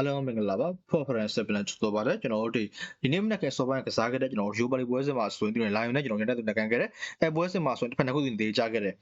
အားလုံးမင်္ဂလာပါ Preference Plan ချတော့ပါတယ်ကျွန်တော်တို့ဒီဒီနေ့မနေ့ကစောပိုင်းကစားခဲ့တဲ့ကျွန်တော်ရိုးပါလီပွဲစဉ်မှာဆိုရင်ဒီလို Lion နဲ့ကျွန်တော်ညနေတူတက်ကန်ခဲ့တယ်အဲပွဲစဉ်မှာဆိုရင်တစ်ဖက်နှစ်ခုစီနေကြခဲ့တယ်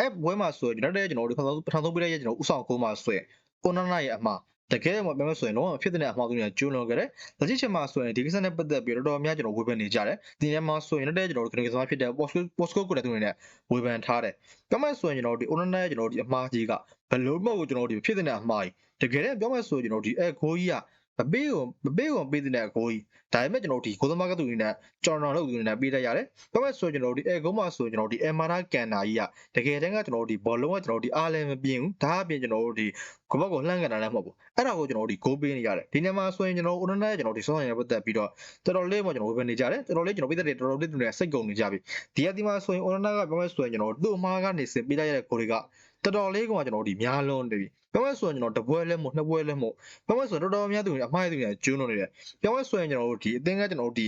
အဲပွဲမှာဆိုရင်ကျွန်တော်တို့ကျွန်တော်တို့ပထမဆုံးပထမဆုံးပြတဲ့ကျွန်တော်ဥဆောင်ကိုမှာဆိုရင် Onana ရဲ့အမှား တကယ်မှပြောမယ်ဆိုရင်တော့ဖြစ်တဲ့အမှားသူတွေကျူးလွန်ခဲ့တယ်။လက်ရှိချိန်မှာဆိုရင်ဒီကိစ္စနဲ့ပတ်သက်ပြီးတော့တော်တော်များကျွန်တော်ဝေဖန်နေကြတယ်။ဒီနေ့မှာဆိုရင်လည်းကျွန်တော်တို့ကနေကစားဖြစ်တဲ့ Postco Postco ကိုလည်းသူတွေနဲ့ဝေဖန်ထားတယ်။ပြောမယ်ဆိုရင်ကျွန်တော်တို့ဒီ Onana ရဲ့ကျွန်တော်တို့ဒီအမှားကြီးကဘယ်လို့မှကိုကျွန်တော်တို့ဒီဖြစ်တဲ့အမှားကြီးတကယ်လည်းပြောမယ်ဆိုရင်ကျွန်တော်ဒီအဲခိုးကြီးက မပေးကိုမပေးကိုပေးတဲ့အကိုကြီးဒါပေမဲ့ကျွန်တော်ဒီကိုသမားကသူတွေနဲ့ကျွန်တော်တို့သူတွေနဲ့ပေးတတ်ရတယ်။ပြောမယ်ဆိုရင်ကျွန်တော်ဒီအဲကုန်းမှာဆိုရင်ကျွန်တော်ဒီအမာနာကန်နာကြီးကတကယ်တမ်းကကျွန်တော်ဒီဘောလုံးကကျွန်တော်ဒီအားလည်းမပြင်းဘူး။ဒါအပြင်ကျွန်တော်တို့ဒီကဘောကိုလှမ်းကန်တာလည်းမဟုတ်ဘူး။အဲ့ဒါကိုကျွန်တော်ဒီဂိုးပေးနေရတယ်။ဒီနေ့မှာဆိုရင်ကျွန်တော်ဦးနနဲ့ကျွန်တော်ဒီစောစောရပတ်သက်ပြီးတော့တော်တော်လေးမှကျွန်တော်ဝေဖန်နေကြတယ်။တော်တော်လေးကျွန်တော်ပြတဲ့တော်တော်လေးသူတွေစိတ်ကုန်နေကြပြီ။ဒီရက်ဒီမှာဆိုရင်ဦးနကပြောမယ်ဆိုရင်ကျွန်တော်သူ့အမားကနေစင်ပေးလိုက်ရတဲ့ကိုတွေကတော်တော်လေးကကျွန်တော်ဒီများလွန်းနေပြီ။ပြောမယ်ဆိုရင်ကျွန်တော်တပွဲလဲမဟုတ်နှစ်ပွဲလဲမဟုတ်ပြောမယ်ဆိုရင်တော်တော်များသူတွေအမှားသူတွေကျူးလွန်နေတယ်။ပြောမယ်ဆိုရင်ကျွန်တော်တို့ဒီအသင်းကကျွန်တော်တို့ဒီ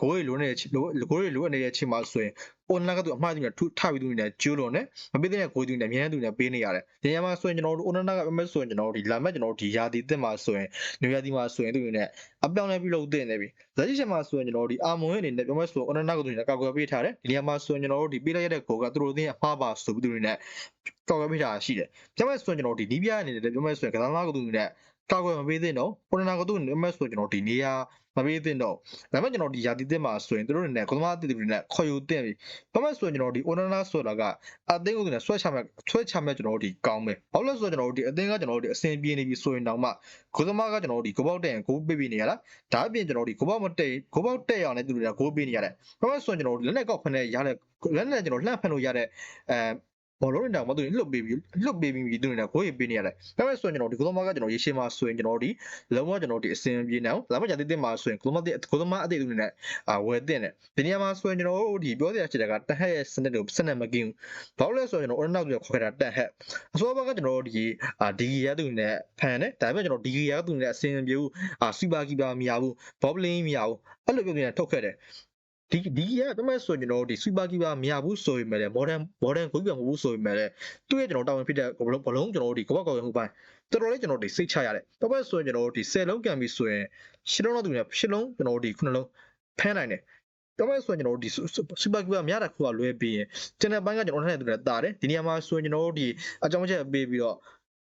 ဂိုးရီလွန်းနေတဲ့ဂိုးရီလွန်းနေတဲ့ချိန်မှာဆိုရင် online ကသူအမှားသူတွေထထပြီးသူတွေနဲ့ကျူးလွန်တယ်။မပေးတဲ့ဂိုးသူတွေနဲ့အများသူတွေနဲ့ပေးနေရတယ်။ဒီညမှာဆိုရင်ကျွန်တော်တို့ online ကပြောမယ်ဆိုရင်ကျွန်တော်တို့ဒီလာမဲ့ကျွန်တော်တို့ဒီယာတီအသင်းမှာဆိုရင်နေရာဒီမှာဆိုရင်သူတွေနဲ့အပြောင်းလဲပြုလုပ်တင်နေပြီ။ဇာတိချက်မှာဆိုရင်ကျွန်တော်တို့ဒီအာမွန်အနေနဲ့ပြောမယ်ဆိုရင် online ကသူတွေနဲ့ကောက်ကွယ်ပေးထားတယ်။ဒီညမှာဆိုရင်ကျွန်တော်တို့ဒီပေးလိုက်ရတဲ့ဂိုးကသူတို့အသင်းအမှားပါဆိုပြီးသူတွေနဲ့ကောက်ကွယ်ပေးထားရှိတယ်။ပြောမယ်ဆိုရင်ကျွန်တော်တို့ဒီနီးပြအနေနဲ့ပြောမယ်ဆိုရင်ကစားသမားကသူတွေနဲ့ကောက်ကွယ်မပေးသင့်တော့ online ကသူတွေနဲ့ဆိုရင်ကျွန်တော်ဒီနေရာမပေးသင့်တော့ဒါပေမဲ့ကျွန်တော်ဒီယာတီသစ်မှာဆိုရင်တို့တွေနဲ့ကသမားတိတိတွေနဲ့ခေါ်ယူတင်ပြီဘာမှဆိုရင်ကျွန်တော်ဒီ Onana ဆိုတာကအသင်းကိုနဲ့ဆွဲချမဲ့ဆွဲချမဲ့ကျွန်တော်တို့ဒီကောင်းမယ်ဘာလို့လဲဆိုတော့ကျွန်တော်တို့ဒီအသင်းကကျွန်တော်တို့ဒီအဆင်ပြေနေပြီဆိုရင်တောင်မှကသမားကကျွန်တော်တို့ဒီကိုပေါက်တဲ့ကိုပေးပေးနေရတာဒါအပြင်ကျွန်တော်တို့ဒီကိုပေါက်မတဲ့ကိုပေါက်တဲ့အောင်လည်းသူတွေကကိုပေးနေရတယ်ဘာမှဆိုရင်ကျွန်တော်တို့လက်နဲ့ကောက်ဖက်နဲ့ရတဲ့လက်နဲ့ကျွန်တော်လှန့်ဖက်လို့ရတဲ့အဲ ဘောလုံးတောင်မသူလွတ်ပေးပြီးလွတ်ပေးပြီးသူတွေကကိုယ်ရေးပေးနေရတယ်။ဒါပေမဲ့ဆိုရင်ကျွန်တော်ဒီကုသမားကကျွန်တော်ရေရှည်မှာဆိုရင်ကျွန်တော်ဒီလုံးဝကျွန်တော်ဒီအစင်ပြေနေအောင်ဒါမှမဟုတ်တိတိမှာဆိုရင်ကုသမားတဲ့ကုသမားအသေးသူတွေနဲ့အာဝယ်တင်တယ်။ဒီနေရာမှာဆိုရင်ကျွန်တော်တို့ဒီပြောစရာရှိတဲ့ကတဟက်ရဲ့စနစ်ကိုစနစ်မကင်းဘူး။ဘာလို့လဲဆိုရင်ကျွန်တော် order တွေခေါ်ခဲ့တာတဟက်။အစောဘကကျွန်တော်တို့ဒီအာဒီဂီယာသူတွေနဲ့ဖန်တယ်။ဒါပေမဲ့ကျွန်တော်ဒီဂီယာသူတွေနဲ့အစင်ပြေဘူး။အာစူပါကီပါမရဘူး။ဘောပလင်းမရဘူး။အဲ့လိုပြောနေတာထုတ်ခဲ့တယ်။ ဒီဒီကတမက်ဆိုကျွန်တော်ဒီ super keeper မရဘူးဆိုရင်လည်း modern modern ကိုပြမဟုတ်ဘူးဆိုရင်လည်းသူ့ရဲ့ကျွန်တော်တာဝန်ဖြစ်တဲ့ဘလုံးကျွန်တော်တို့ဒီကပောက်ကောက်ရမှုပိုင်းတော်တော်လေးကျွန်တော်ဒီစိတ်ချရတယ်တပတ်ဆိုရင်ကျွန်တော်တို့ဒီ10လုံးကန်ပြီဆိုရင်10လုံးတော့သူနဲ့10လုံးကျွန်တော်တို့ဒီ9လုံးဖမ်းနိုင်တယ်တပတ်ဆိုရင်ကျွန်တော်တို့ဒီ super keeper မရတဲ့ခုကလွဲပြီးရင်ကျွန်တော်ပိုင်းကကျွန်တော်နဲ့သူနဲ့တာတယ်ဒီနေရာမှာဆိုရင်ကျွန်တော်တို့ဒီအကြောင်းချက်ပေးပြီးတော့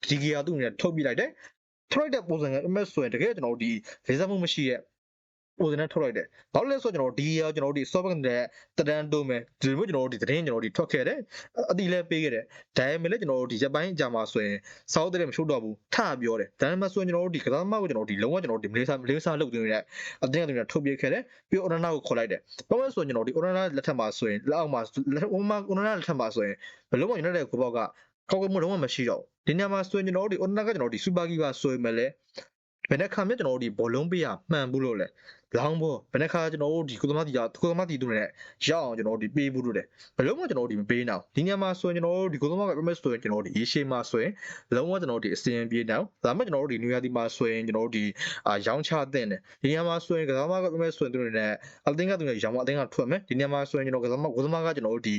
ဒီကီယာသူ့နဲ့ထုတ်ပြလိုက်တယ်ထုတ်လိုက်တဲ့ပုံစံက MS ဆိုရင်တကယ်ကျွန်တော်တို့ဒီလေးစားမှုမရှိတဲ့ ပုံစံနဲ့ထုတ်လိုက်တယ်။ဘာလို့လဲဆိုတော့ကျွန်တော်ဒီရောကျွန်တော်တို့ဒီ software နဲ့တဒန်းတိုးမယ်ဒီလိုမျိုးကျွန်တော်တို့ဒီသတင်းကျွန်တော်တို့ဒီထွက်ခဲ့တယ်။အတိလဲပေးခဲ့တယ်။ဒါပေမဲ့လည်းကျွန်တော်တို့ဒီရက်ပိုင်းကြာမှာဆိုရင်စောက်တဲ့မရှုပ်တော့ဘူးထပြောတယ်။ဒါပေမဲ့ဆိုရင်ကျွန်တော်တို့ဒီကစားသမားကိုကျွန်တော်တို့ဒီလုံးဝကျွန်တော်တို့ဒီမလေးစားမလေးစားလုပ်နေတဲ့အတင်းအတင်းထုတ်ပြခဲ့တယ်။ပြီး Orana ကိုခေါ်လိုက်တယ်။ဘာလို့လဲဆိုရင်ကျွန်တော်ဒီ Orana လက်ထက်မှာဆိုရင်လက်အောက်မှာလက်အောက်မှာ Orana လက်ထက်မှာဆိုရင်ဘလုံးဝရတဲ့ကိုပေါက်ကကောက်ကွယ်မှုလုံးဝမရှိတော့ဘူး။ဒီနေရာမှာဆိုရင်ကျွန်တော်တို့ဒီ Orana ကကျွန်တော်တို့ဒီ Super Giga ဆိုရင်လည်းဘယ်နှခါမြကျွန်တော်တို့ဒီဘောလုံးပေးရမှန်ဘူးလို့လဲ လောင်းဘောဘယ်နှခါကျွန်တော်တို့ဒီကုသမတီကကုသမတီတို့နဲ့ရအောင်ကျွန်တော်တို့ဒီပေးဘူးလို့တယ်ဘယ်လုံးမှကျွန်တော်တို့ဒီမပေးနိုင်ဒီညမှာဆိုရင်ကျွန်တော်တို့ဒီကုသမကပြမဆိုရင်ကျွန်တော်တို့ဒီရေရှည်မှာဆိုရင်လုံးဝကျွန်တော်တို့ဒီအစင်ပြေနိုင်ဒါမှကျွန်တော်တို့ဒီနယူးယားဒီမှာဆိုရင်ကျွန်တော်တို့ဒီအာရောင်းချတဲ့တယ်ဒီညမှာဆိုရင်ကစားမကပြမဆိုရင်တို့နဲ့အသင်းကသူနဲ့ရောင်းမအသင်းကထွက်မယ်ဒီညမှာဆိုရင်ကျွန်တော်ကစားမကုသမကကျွန်တော်တို့ဒီ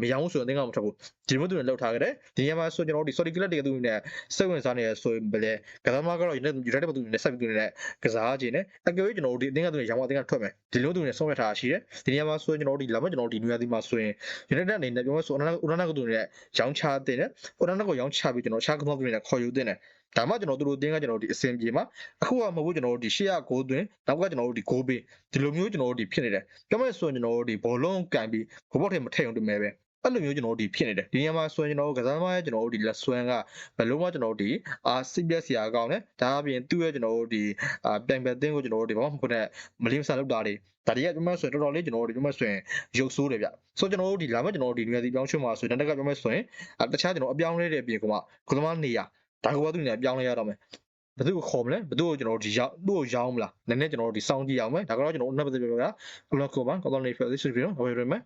မရောင်းဆိုရင်အသင်းကမထွက်ဘူးဒီလိုမျိုးသူနဲ့လောက်ထားကြတယ်ဒီညမှာဆိုကျွန်တော်တို့ဒီ sorry club တွေကသူနဲ့စိတ်ဝင်စားနေရဆိုရင်ဘယ်လဲကစားမကတော့ United United ဘသူနဲ့ဆက်ပြီးသူနဲ့ကစားခြင်းနဲ့အကယ်၍ကျွန်တော်တို့ဒီအသင်းကသူနဲ့ရောင်းမအသင်းကထွက်မယ်ဒီလိုသူနဲ့ဆုံးဖြတ်ထားတာရှိတယ်ဒီနေရာမှာဆိုရင်ကျွန်တော်တို့ဒီလာမကျွန်တော်တို့ဒီနွေရာသီမှာဆိုရင် United အနေနဲ့ပြောမဆိုအနာအနာကသူနဲ့ရောင်းချတဲ့နဲ့အနာကိုရောင်းချပြီးကျွန်တော်ခြားကမောက်တွေနဲ့ခေါ်ယူတဲ့နဲ့ဒါမှကျွန်တော်တို့အတင်းကကျွန်တော်တို့ဒီအစင်ပြေမှာအခုကမဟုတ်ဘူးကျွန်တော်တို့ဒီရှေ့ကဂိုးသွင်းနောက်ကကျွန်တော်တို့ဒီဂိုးပေးဒီလိုမျိုးကျွန်တော်တို့ဒီဖြစ်နေတယ်ပြောမယ်ဆိုရင်ကျွန်တော်တို့ဒီဘောလုံးကန်ပြီးဂိုးပေါက်ထဲမထည့်အောင်တမဲပဲ အဲ့လိုမျိုးကျွန်တော်တို့ဒီဖြစ်နေတယ်ဒီနေရာမှာဆိုရင်ကျွန်တော်တို့ကစားသမားရဲ့ကျွန်တော်တို့ဒီလက်ဆွမ်းကဘယ်လုံးမှကျွန်တော်တို့ဒီအာစိတ်ပြက်စရာကောင်းတယ်ဒါအပြင်သူ့ရဲ့ကျွန်တော်တို့ဒီအာပြိုင်ဘက်တင်းကိုကျွန်တော်တို့ဒီဘာမှမဟုတ်တဲ့မလင်းဆန်လောက်တာတွေဒါတွေကကျွန်တော်ဆိုရင်တော်တော်လေးကျွန်တော်တို့ဒီမှာဆိုရင်ရုပ်ဆိုးတယ်ဗျဆိုကျွန်တော်တို့ဒီလာမဲ့ကျွန်တော်တို့ဒီနေရာဒီပြောင်းရွှေ့မှာဆိုရင်တက်ကပြောမဲ့ဆိုရင်တခြားကျွန်တော်အပြောင်းလဲတဲ့အပြင်ကမှကသမားနေရဒါကဘာသူနေအပြောင်းလဲရတော့မယ်ဘယ်သူကိုခေါ်မလဲဘယ်သူကိုကျွန်တော်တို့ဒီရောက်သူ့ကိုရောင်းမလားနည်းနည်းကျွန်တော်တို့ဒီစောင်းကြည့်အောင်မယ်ဒါကတော့ကျွန်တော်တို့နှစ်ပတ်သက်ပြောပြတာဘလော့ကိုပါကော်တော်လေးဖက်လေးဆွေးပြီးတော့ဝယ်ရမယ်